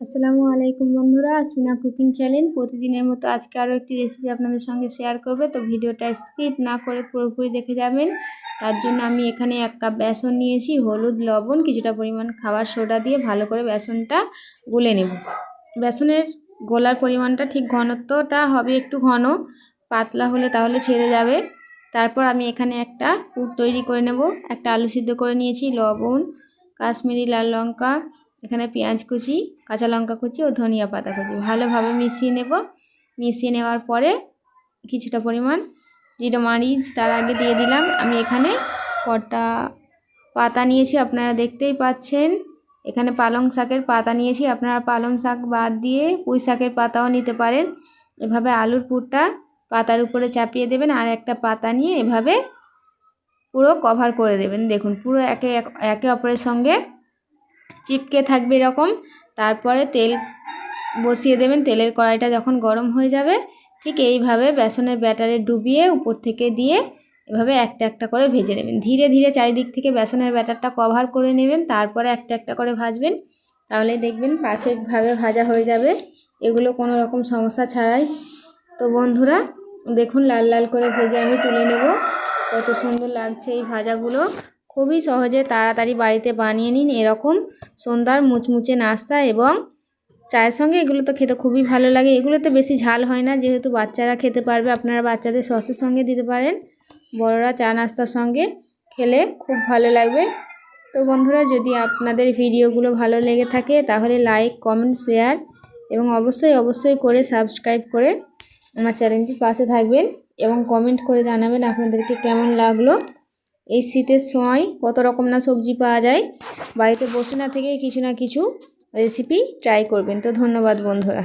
আসসালামু আলাইকুম বন্ধুরা, আসমিনা কুকিং চ্যানেল। প্রতিদিনের মতো আজকে আরও একটি রেসিপি আপনাদের সঙ্গে শেয়ার করবে। তো ভিডিওটা স্কিপ না করে পুরোপুরি দেখে যাবেন। তার জন্য আমি এখানে এক কাপ বেসন নিয়েছি, হলুদ, লবণ, কিছুটা পরিমাণ খাবার সোডা দিয়ে ভালো করে বেসনটা গুলে নেব। বেসনের গোলার পরিমাণটা ঠিক ঘনত্বটা হবে একটু ঘন, পাতলা হলে তাহলে ছেড়ে যাবে। তারপর আমি এখানে একটা পুর তৈরি করে নেব। একটা আলু সিদ্ধ করে নিয়েছি, লবণ, কাশ্মীরি লাল লঙ্কা এখানে পেঁয়াজ কুচি, কাঁচা লঙ্কা কুচি ও ধনিয়া পাতা কুচি। ভালোভাবে মিশিয়ে নেব। মিশিয়ে নেওয়ার পরে কিছুটা পরিমাণ জিরো মারিচ, তার আগে দিয়ে দিলাম। আমি এখানে কটা পাতা নিয়েছি, আপনারা দেখতেই পাচ্ছেন। এখানে পালং শাকের পাতা নিয়েছি, আপনারা পালং শাক বাদ দিয়ে পুঁই শাকের পাতাও নিতে পারেন। এভাবে আলুর পুরটা পাতার উপরে চাপিয়ে দেবেন আর একটা পাতা নিয়ে এভাবে পুরো কভার করে দেবেন। দেখুন, পুরো একে একে অপরের সঙ্গে চিপকে থাকবে এরকম। তারপরে তেল বসিয়ে দেবেন। তেলের কড়াইটা যখন গরম হয়ে যাবে, ঠিক এইভাবে বেসনের ব্যাটারে ডুবিয়ে উপর থেকে দিয়ে এভাবে একটা একটা করে ভেজে নেবেন। ধীরে ধীরে চারিদিক থেকে বেসনের ব্যাটারটা কভার করে নেবেন। তারপরে একটা একটা করে ভাজবেন। তাহলে দেখবেন পারফেক্টভাবে ভাজা হয়ে যাবে। এগুলো কোনো রকম সমস্যা ছাড়াই। তো বন্ধুরা, দেখুন লাল লাল করে ভেজে আমি তুলে নেব। কত সুন্দর লাগছে এই ভাজাগুলো। খুবই সহজে তাড়াতাড়ি বাড়িতে বানিয়ে নিন এরকম সন্ধ্যার মুচমুচে নাস্তা এবং চায়ের সঙ্গে। এগুলো তো খেতে খুবই ভালো লাগে। এগুলোতে বেশি ঝাল হয় না, যেহেতু বাচ্চারা খেতে পারবে, আপনারা বাচ্চাদের সসের সঙ্গে দিতে পারেন। বড়রা চা নাস্তার সঙ্গে খেলে খুব ভালো লাগবে। তো বন্ধুরা, যদি আপনাদের ভিডিওগুলো ভালো লেগে থাকে, তাহলে লাইক, কমেন্ট, শেয়ার এবং অবশ্যই অবশ্যই করে সাবস্ক্রাইব করে আমার চ্যানেলটির পাশে থাকবেন এবং কমেন্ট করে জানাবেন আপনাদেরকে কেমন লাগল। এই শীতের সময় কত রকম না সবজি পাওয়া যায়, বাড়িতে বসে না থেকে কিছু না কিছু রেসিপি ট্রাই করবেন। তো ধন্যবাদ বন্ধুরা।